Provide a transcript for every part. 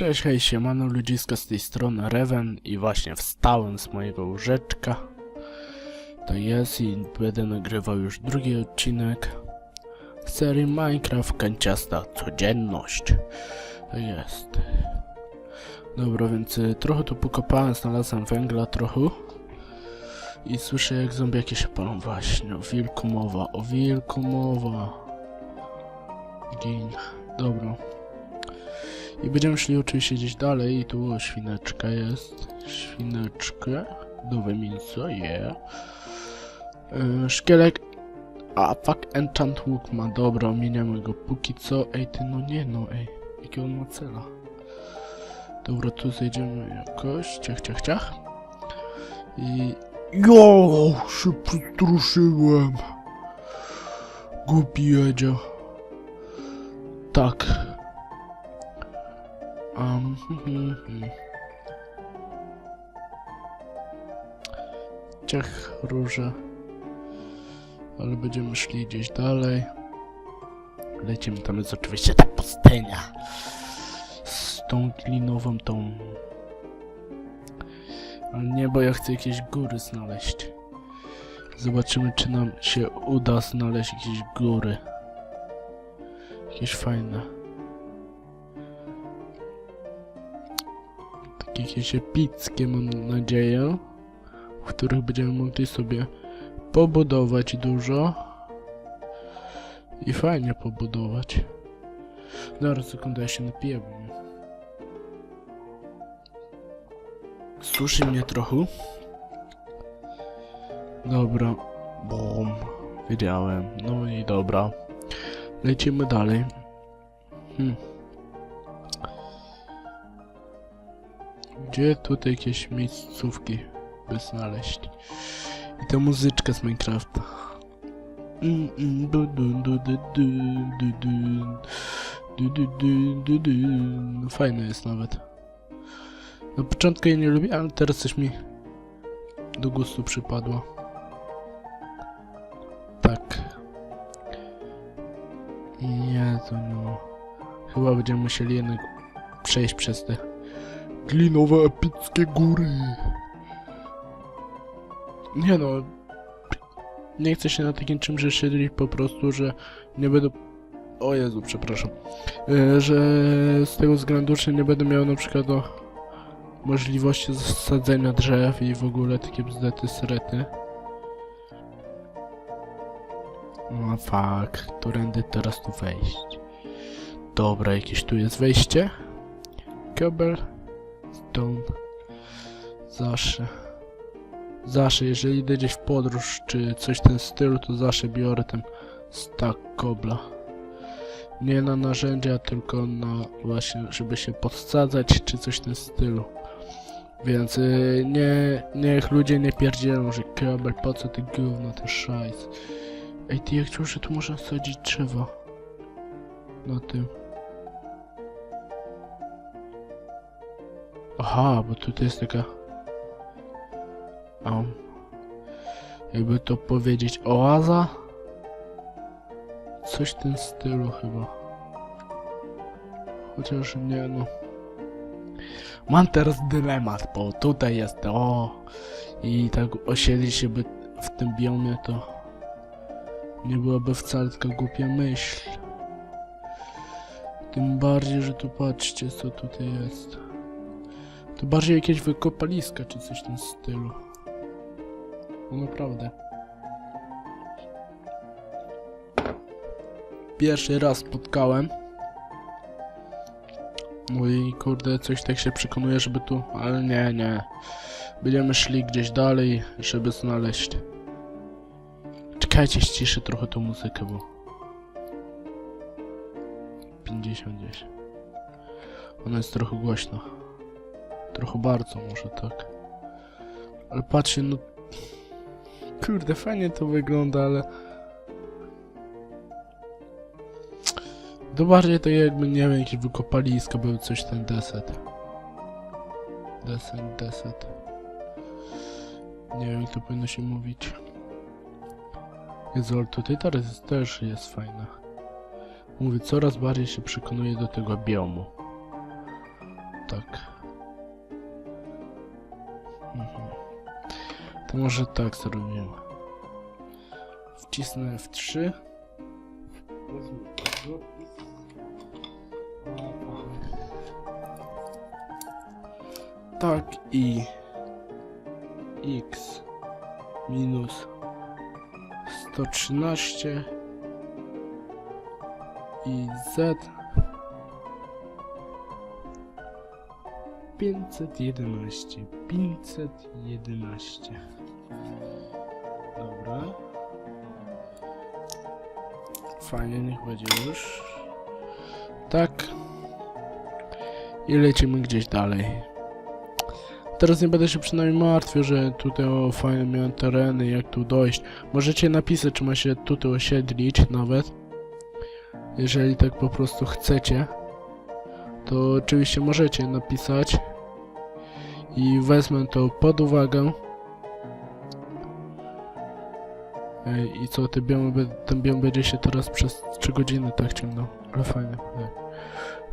Cześć, hej, siemano ludziska z tej strony Reven i właśnie wstałem z mojego łóżeczka. To jest i będę nagrywał już drugi odcinek serii Minecraft Kanciasta Codzienność. To jest. Dobra, więc y, trochę tu pokopałem, znalazłem węgla trochę. I słyszę jak zombiaki się palą właśnie. O wilku mowa, o wilku mowa. Gin. Dobra. I będziemy szli oczywiście gdzieś dalej i tu świneczka jest. Świneczka. Nowe mięso, yeah. Yy, szkielek. A, fuck, enchant hook ma. Dobra, omieniamy go póki co. Ej, ty, no nie no, ej. Jakie on ma cela? Dobra, tu zejdziemy jakoś. Ciach, ciach, ciach. I... Jo, się przestruszyłem. Głupi jedzie. Tak. Um. Ciach róże. Ale będziemy szli gdzieś dalej. Lecimy, tam jest oczywiście ta pustynia. Z tą glinową tą. Ale nie, bo ja chcę jakieś góry znaleźć. Zobaczymy, czy nam się uda znaleźć jakieś góry. Jakieś fajne. Jakieś epickie mam nadzieję, w których będziemy mogli sobie pobudować dużo i fajnie pobudować. Zaraz sekundę, ja się napiję, bo mnie... Trochę. Dobra. Bum. Wiedziałem. No i dobra. Lecimy dalej. Hmm. Gdzie tutaj jakieś miejscówki by znaleźć? I ta muzyczka z Minecrafta. Mm, mm. No, Fajne jest nawet. Na początku jej nie lubię, ale teraz coś mi do gustu przypadło. Tak. Nie, to no. Chyba będziemy musieli jednak przejść przez te glinowe epickie góry. Nie no. Nie chcę się na takim czymś siedzieć po prostu, że nie będę... O Jezu, przepraszam. E, że z tego względu, że nie będę miał na przykład o możliwości zasadzenia drzew i w ogóle takie bzdety srety. No fuck, którędy teraz tu wejść? Dobra, jakieś tu jest wejście. Kebel. Stone. Zawsze. Zawsze, jeżeli idę gdzieś w podróż, czy coś w ten stylu, to zawsze biorę ten stack kobla. Nie na narzędzia, tylko na właśnie, żeby się podsadzać, czy coś w tym stylu. Więc y, nie, niech ludzie nie pierdzielą, że kabel, po co ty gówno, ten szajs. Ej, ty jak czuł, że tu można sadzić drzewo. Na tym. Aha, bo tutaj jest taka... Um, jakby to powiedzieć, oaza? Coś w tym stylu chyba. Chociaż nie no. Mam teraz dylemat, bo tutaj jest o i tak osiedlić się by w tym biomie to nie byłaby wcale taka głupia myśl. Tym bardziej, że tu patrzcie co tutaj jest. To bardziej jakieś wykopaliska czy coś w tym stylu. No naprawdę. Pierwszy raz spotkałem. No i kurde, coś tak się przekonuje, żeby tu... Ale nie, nie. Będziemy szli gdzieś dalej, żeby znaleźć. Czekajcie, ściszę trochę tą muzykę, bo... 50 gdzieś. Ona jest trochę głośna. Trochę bardzo może tak. Ale patrzcie, no... Kurde, fajnie to wygląda, ale... To bardziej to jakby, nie wiem, jakieś wykopaliska były coś ten deset. Deset, deset. Nie wiem, jak to powinno się mówić. Jezu, ale tutaj teraz też jest fajna. Mówię, coraz bardziej się przekonuję do tego biomu. tak. To może tak zrobimy. Wcisnę F3. Wezmę zapis. Tak i x minus 113 i z 511 511 Dobra Fajnie, niech będzie już Tak I lecimy gdzieś dalej Teraz nie będę się przynajmniej martwił, że tutaj o fajne miałem tereny, jak tu dojść. Możecie napisać, czy ma się tutaj osiedlić nawet. Jeżeli tak po prostu chcecie. To oczywiście możecie napisać. I wezmę to pod uwagę. Ej, I co, ten biom, ten biom będzie się teraz przez 3 godziny tak ciągnął. Ale fajnie, tak.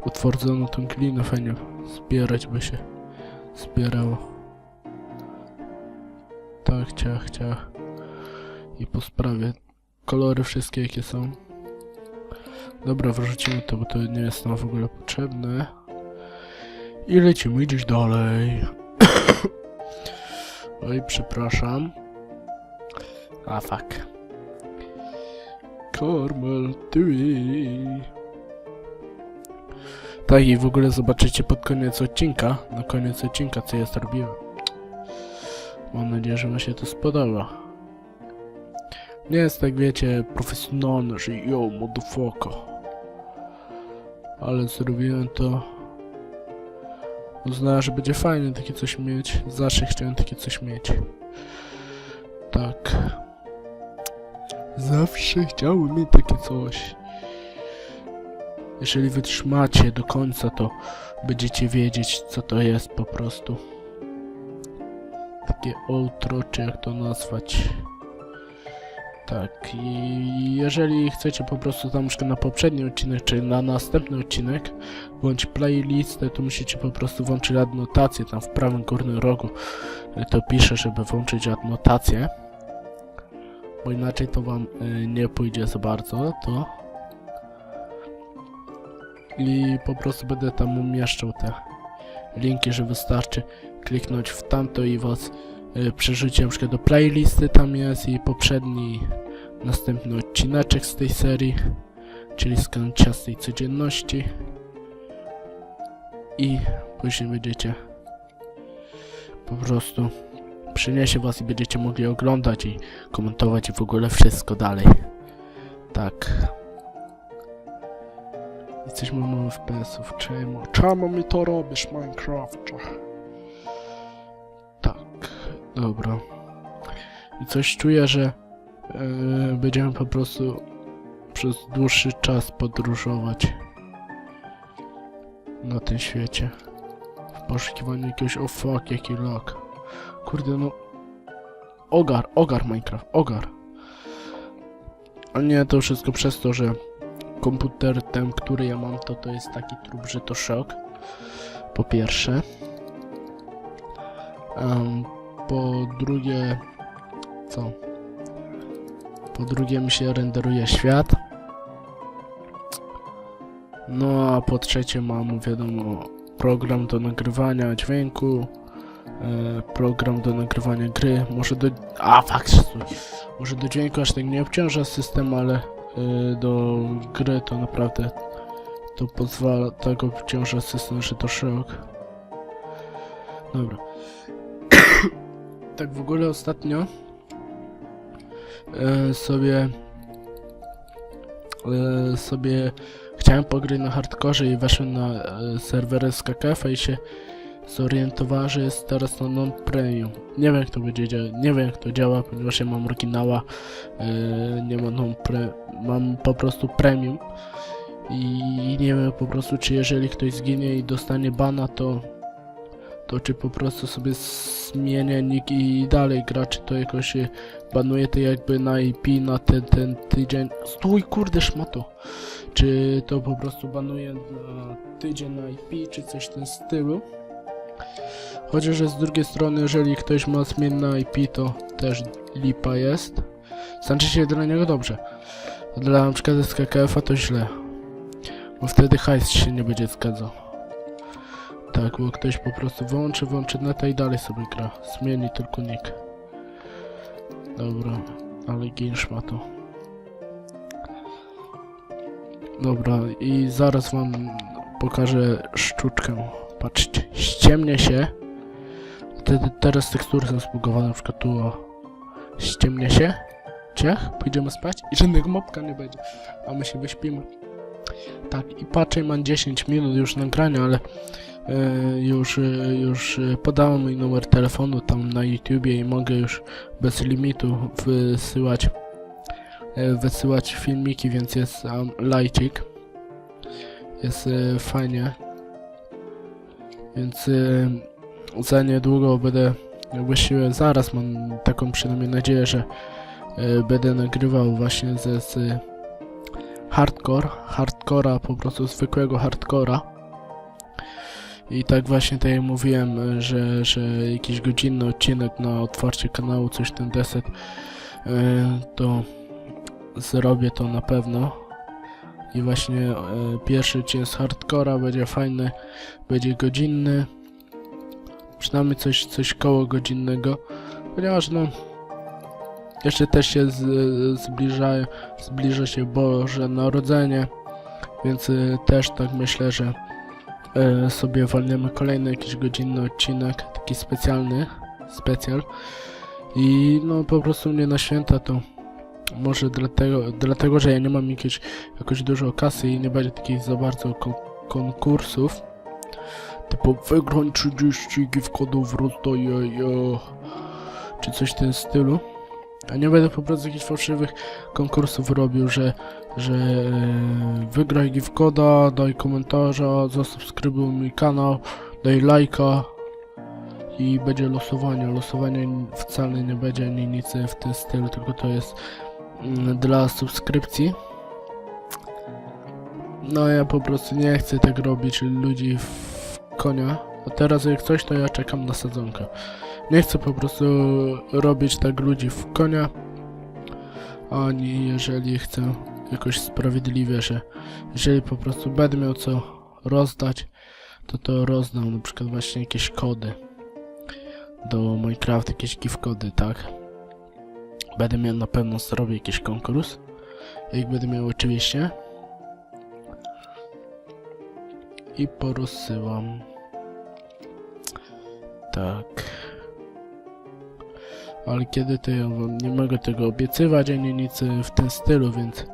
Utwardzono tą glinę, fajnie. Zbierać by się zbierało. Tak, ciach, ciach. I po sprawie. Kolory wszystkie jakie są. Dobra, wrzucimy to, bo to nie jest nam w ogóle potrzebne. I lecimy gdzieś dalej. Oj, przepraszam. A fuck. Carmel, tui. Tak i w ogóle zobaczycie pod koniec odcinka, na koniec odcinka co ja zrobiłem. Mam nadzieję, że wam się to spodoba. Nie jest tak wiecie, profesjonalny, że yo, motherfucker. Ale zrobiłem to... Uznałem, że będzie fajnie takie coś mieć. Zawsze chciałem takie coś mieć. Tak. Zawsze chciałem mieć takie coś. Jeżeli wytrzymacie do końca, to będziecie wiedzieć, co to jest po prostu. Takie outro, czy jak to nazwać. Tak, i jeżeli chcecie po prostu tam na poprzedni odcinek, czy na następny odcinek, bądź playlistę, to musicie po prostu włączyć adnotację, tam w prawym górnym rogu to pisze, żeby włączyć adnotację. Bo inaczej to wam y, nie pójdzie za bardzo, to. I po prostu będę tam umieszczał te linki, że wystarczy kliknąć w tamto i was y, przerzuci na przykład do playlisty tam jest i poprzedni następny odcineczek z tej serii, czyli z kanciastej codzienności. I później będziecie po prostu przyniesie was i będziecie mogli oglądać i komentować i w ogóle wszystko dalej. Tak. Jesteśmy mało FPS-ów. Czemu? Czemu mi to robisz, Minecrafcie? Tak, dobra. I coś czuję, że e, będziemy po prostu przez dłuższy czas podróżować na tym świecie. W poszukiwaniu jakiegoś... O fuck, jaki lag. Kurde, no... Ogar, ogar Minecraft, ogar. A nie, to wszystko przez to, że komputer ten, który ja mam, to to jest taki trup, że to szok. Po pierwsze. Em, po drugie... Co? Po drugie mi się renderuje świat. No a po trzecie mam, wiadomo, program do nagrywania dźwięku. E, program do nagrywania gry. Może do... A, fakt. Może do dźwięku aż tak nie obciąża system, ale y, do gry to naprawdę to pozwala, tak obciąża system, że to szok. Dobra. tak w ogóle ostatnio y, sobie sobie chciałem pograć na hardkorze i weszłem na serwery z KKF i się zorientowałem, że jest teraz na non-premium. Nie wiem jak to będzie nie wiem jak to działa, ponieważ ja mam oryginała, yy, nie mam non-pre, mam po prostu premium i nie wiem po prostu czy jeżeli ktoś zginie i dostanie bana, to to czy po prostu sobie zmienia nick i dalej gra, czy to jakoś banuje to jakby na IP na ten, ten tydzień. Stój kurde szmato! Czy to po prostu banuje na tydzień na IP, czy coś w tym stylu. Chociaż z drugiej strony, jeżeli ktoś ma zmienne IP, to też lipa jest. Znaczy się dla niego dobrze. Dla na przykład SKKF-a to źle. Bo wtedy hajs się nie będzie zgadzał. Tak, bo ktoś po prostu wyłączy, włączy neta i dalej sobie gra. Zmieni tylko nick. Dobra, ale ginsz ma to. Dobra, i zaraz wam pokażę sztuczkę. Patrzcie, ściemnie się. Te, te, teraz tekstury są zbugowane, na przykład tu o. Ściemnie się. Ciach, pójdziemy spać i żadnego mopka nie będzie. A my się wyśpimy. Tak, i patrzę, mam 10 minut już nagrania, ale e, już, e, już e, podałem mój numer telefonu tam na YouTubie i mogę już bez limitu wysyłać wysyłać filmiki, więc jest um, lajcik. Jest fajnie. Więc za niedługo będę właściwie zaraz mam taką przynajmniej nadzieję, że e, będę nagrywał właśnie ze z hardcore, hardcora, po prostu zwykłego hardcora. I tak właśnie jak mówiłem, e, że, że jakiś godzinny odcinek na otwarcie kanału, coś ten deset, e, to zrobię to na pewno. I właśnie pierwszy odcinek z hardcora będzie fajny, będzie godzinny. Przynajmniej coś, coś koło godzinnego. Ponieważ no jeszcze też się z, zbliża, zbliża się Boże Narodzenie, więc y, też tak myślę, że y, sobie walniemy kolejny jakiś godzinny odcinek, taki specjalny, specjal. I no po prostu mnie na święta to może dlatego, dlatego że ja nie mam jakieś, jakoś dużo kasy i nie będzie takich za bardzo kon konkursów. Typu wygroń 30 gift kodów rozdaję, ja. czy coś w tym stylu. A nie będę po prostu jakichś fałszywych konkursów robił, że, że e, wygraj gift koda, daj komentarza, zasubskrybuj mój kanał, daj lajka i będzie losowanie. Losowanie wcale nie będzie ani nic w tym stylu, tylko to jest mm, dla subskrypcji. No ja po prostu nie chcę tak robić ludzi w konia. A teraz jak coś, to ja czekam na sadzonkę. Nie chcę po prostu robić tak ludzi w konia, ani jeżeli chcę jakoś sprawiedliwie, że jeżeli po prostu będę miał co rozdać, to to rozdam na przykład właśnie jakieś kody do Minecraft, jakieś gift kody, tak? Będę miał na pewno zrobię jakiś konkurs, jak będę miał oczywiście. I porozsyłam. Tak. Ale kiedy to ja wam nie mogę tego obiecywać ani nic w tym stylu, więc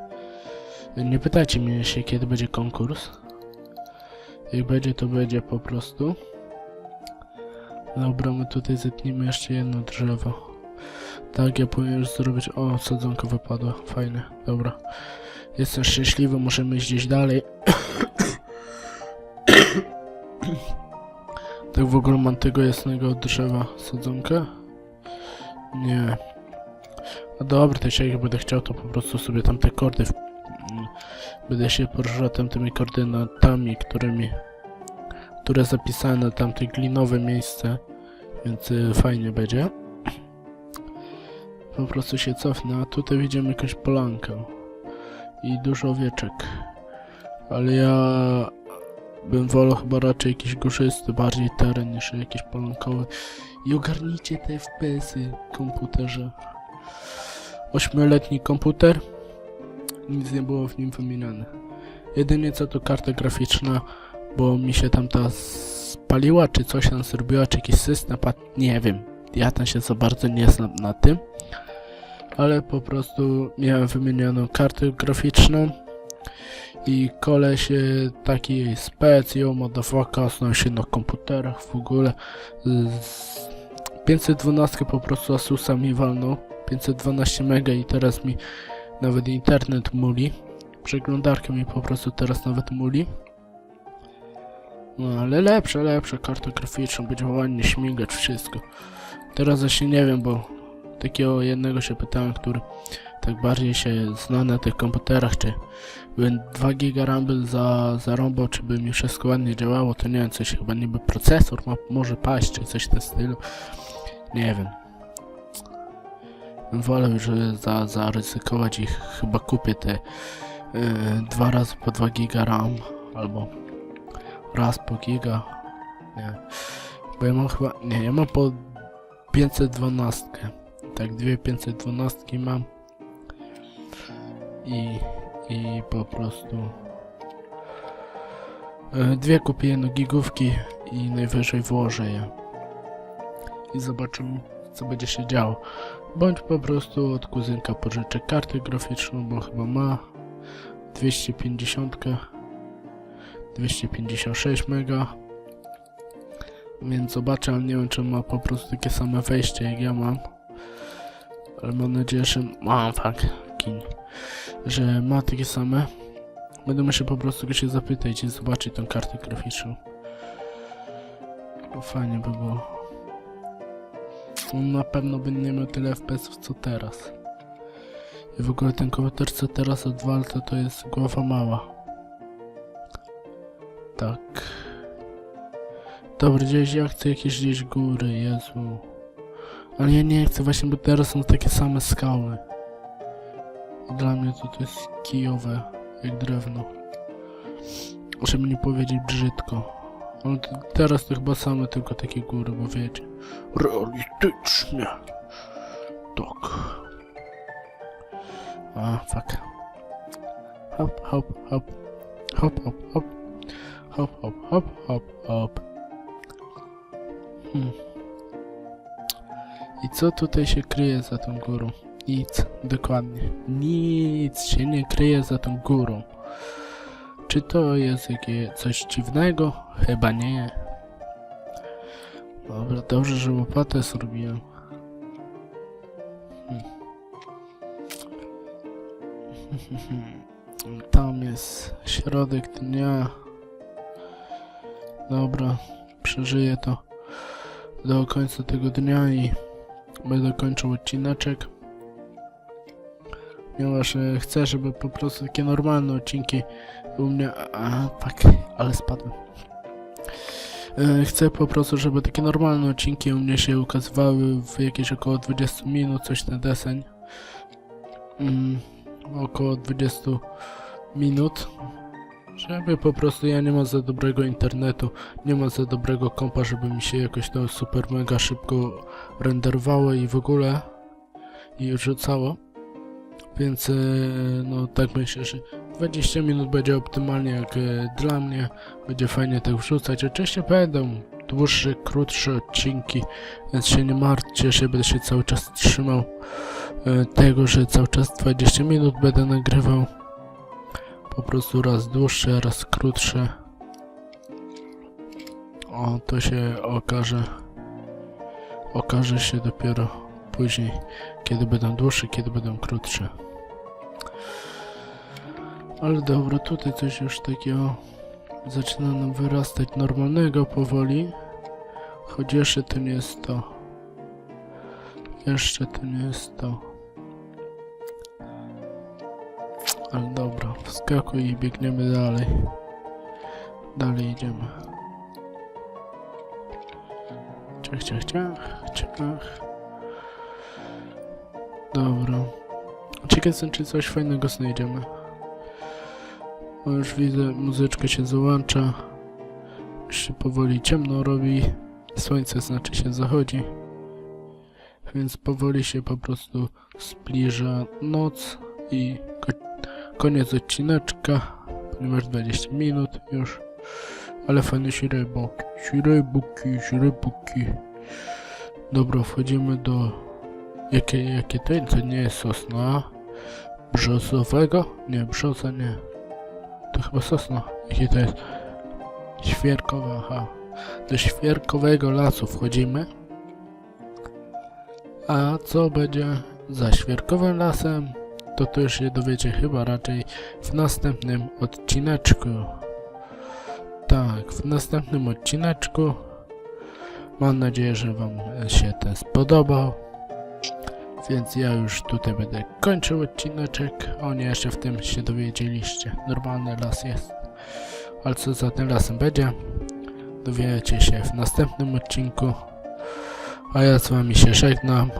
nie pytajcie mnie się kiedy będzie konkurs. Jak będzie to będzie po prostu. Dobra, my tutaj zetniemy jeszcze jedno drzewo. Tak, ja powinien zrobić... O, sadzonka wypadła. Fajne, dobra. Jestem szczęśliwy, możemy iść gdzieś dalej. Tak w ogóle mam tego jasnego drzewa sadzonkę? Nie. No dobra, to jak będę chciał, to po prostu sobie tamte kordy... W... mm, Będę się poruszał tamtymi koordynatami, którymi... Które zapisałem na tamte glinowe miejsce. Więc y, fajnie będzie. Po prostu się cofnę, a tutaj widzimy jakąś polankę. I dużo owieczek. Ale ja... Bym wolał chyba raczej jakiś górzysty, bardziej teren niż jakiś polankowy. I ogarnijcie te FPS-y komputerze. Ośmioletni komputer. Nic nie było w nim wymieniane. Jedynie co to karta graficzna, bo mi się tam ta spaliła, czy coś tam zrobiła, czy jakiś system padł, nie wiem. Ja tam się za bardzo nie znam na tym. Ale po prostu miałem wymienioną kartę graficzną i koleś e, taki spec, yo motherfucker, znał się na komputerach w ogóle. Z 512 po prostu Asusa mi walnął. 512 mega i teraz mi nawet internet muli. Przeglądarkę mi po prostu teraz nawet muli. No ale lepsze, lepsze karta graficzna, będzie ładnie śmigać wszystko. Teraz właśnie nie wiem, bo takiego jednego się pytałem, który tak bardziej się zna na tych komputerach, czy bym 2 giga RAM za, zarąbał, czy by mi wszystko ładnie działało, to nie wiem, coś chyba niby procesor ma, może paść, czy coś w tym stylu. Nie wiem. Wolę już za, zaryzykować i ch- chyba kupię te e, dwa razy po 2 giga RAM, albo raz po giga. Nie. Bo ja mam chyba, nie, ja mam po 512. Tak, dwie 512 mam. I, i po prostu e, dwie kupię jedno gigówki i najwyżej włożę je. I zobaczymy co będzie się działo. Bądź po prostu od kuzynka pożyczę kartę graficzną, bo chyba ma 250 256 mega więc zobaczę, ale nie wiem czy ma po prostu takie same wejście jak ja mam ale mam nadzieję, że mam fuck kin że ma takie same. Będę musiał po prostu go się zapytać i zobaczyć tą kartę graficzną. Bo fajnie by było. On na pewno by nie miał tyle FPS-ów co teraz. I w ogóle ten komputer co teraz odwal to to jest głowa mała. Tak. Dobra, gdzieś ja chcę jakieś gdzieś góry, Jezu. Ale ja nie chcę właśnie, bo teraz są takie same skały. Dla mnie to, to jest kijowe, jak drewno. Żeby nie powiedzieć brzydko. Ale to, teraz to chyba same tylko takie góry, bo wiecie. Realistycznie. Tak. A, fuck. Hop, hop, hop. Hop, hop, hop. Hop, hop, hop, hop, hop. Hmm. I co tutaj się kryje za tą górą? Nic, dokładnie. Nic się nie kryje za tą górą. Czy to jest jakieś coś dziwnego? Chyba nie. Dobra, dobrze, że łopatę zrobiłem. Hmm. Tam jest środek dnia. Dobra, przeżyję to do końca tego dnia i będę kończył odcineczek. Ponieważ e, chcę, żeby po prostu takie normalne odcinki u mnie... A, tak, ale spadłem. Chcę po prostu, żeby takie normalne odcinki u mnie się ukazywały w jakieś około 20 minut, coś na deseń. Mm, około 20 minut. Żeby po prostu ja nie mam za dobrego internetu, nie mam za dobrego kompa, żeby mi się jakoś to super mega szybko renderowało i w ogóle i rzucało. Więc e, no tak myślę, że 20 minut będzie optymalnie jak e, dla mnie. Będzie fajnie tak wrzucać. Oczywiście będą dłuższe, krótsze odcinki, więc się nie martwcie, że będę się cały czas trzymał e, tego, że cały czas 20 minut będę nagrywał. Po prostu raz dłuższe, raz krótsze. O, to się okaże. Okaże się dopiero później, kiedy będą dłuższe, kiedy będą krótsze. Ale dobra, tutaj coś już takiego zaczyna nam wyrastać normalnego powoli. Choć jeszcze to nie jest to. Jeszcze to nie jest to. Ale dobra, wskakuj i biegniemy dalej. Dalej idziemy. Ciach, ciach, ciach, ciach. Dobra. Ciekaw jestem, czy coś fajnego znajdziemy. Już widzę, muzyczka się załącza. Już się powoli ciemno robi. Słońce znaczy się zachodzi. Więc powoli się po prostu zbliża noc i ko koniec odcineczka, ponieważ 20 minut już. Ale fajne śreboki, śreboki, śreboki. Dobra, wchodzimy do... Jakie, jakie to? To nie jest sosna. Brzozowego? Nie, brzoza nie. To chyba sosna. Jakie to jest? Świerkowa, aha. Do świerkowego lasu wchodzimy. A co będzie za świerkowym lasem? To to już się dowiecie chyba raczej w następnym odcineczku. Tak, w następnym odcineczku. Mam nadzieję, że Wam się ten spodobał. Więc ja już tutaj będę kończył odcineczek. O nie, jeszcze w tym się dowiedzieliście. Normalny las jest. Ale co za tym lasem będzie? Dowiecie się w następnym odcinku. A ja z wami się żegnam.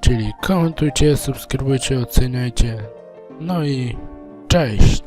Czyli komentujcie, subskrybujcie, oceniajcie. No i cześć!